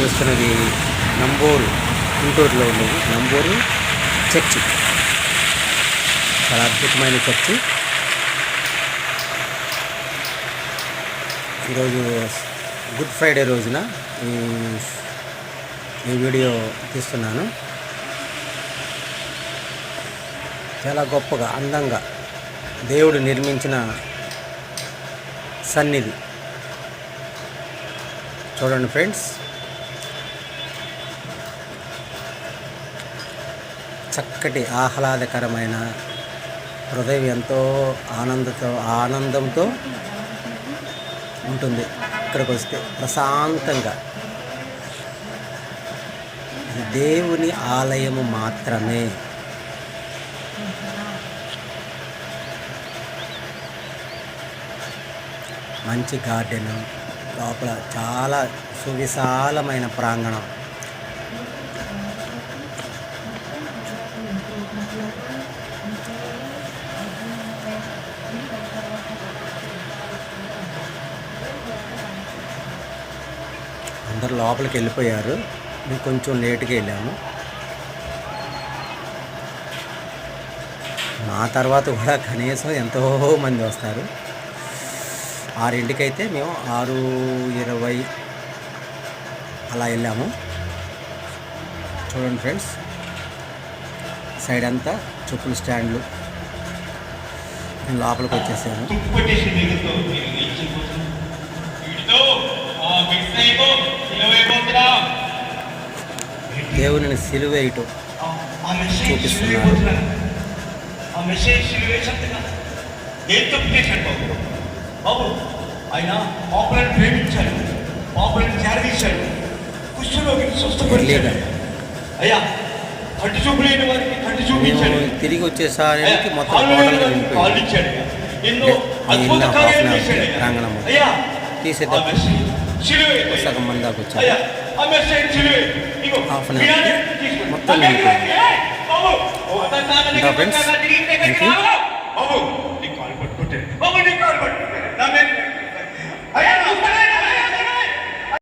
చూస్తున్నది నంబూరు గుంటూరులో ఉండేది నంబూరు చర్చి. చాలా అద్భుతమైన చర్చి. ఈరోజు గుడ్ ఫ్రైడే రోజున ఈ ఈ వీడియో తీస్తున్నాను. చాలా గొప్పగా అందంగా దేవుడు నిర్మించిన సన్నిధి. చూడండి ఫ్రెండ్స్. చక్కటి ఆహ్లాదకరమైన హృదయం ఎంతో ఆనందతో ఆనందంతో ఉంటుంది. ఇక్కడికి వస్తే ప్రశాంతంగా. దేవుని ఆలయము మాత్రమే. మంచి గార్డెను లోపల చాలా సువిశాలమైన ప్రాంగణం. అందరు లోపలికి వెళ్ళిపోయారు. మేము కొంచెం లేట్గా వెళ్ళాము మా తర్వాత కూడా కనీసం ఎంతో మంది వస్తారు. ఆరింటికైతే మేము ఆరు ఇరవై అలా వెళ్ళాము. చూడండి ఫ్రెండ్స్ సైడ్ అంతా చెప్పుల స్టాండ్లు. నేను లోపలికి వచ్చేసాను. దేవుని సిలువేయటం బాబు బాబు ఆయన పాపులను ప్రేమించాడు పాపులను చేరదీశాడు కుష్ఠరోగిని స్వస్థపరిచాడు అయ్యా కంటి చూపు లేని వారికి కంటి చూపించాడు తిరిగి వచ్చేసరికి మొత్తం ఎన్నో అద్భుత కార్యాలు చేశాడు. అయ్యా సగం మంది దాకా వచ్చారు హాఫ్ అన్ అవర్. మొత్తం ఫ్రెండ్స్,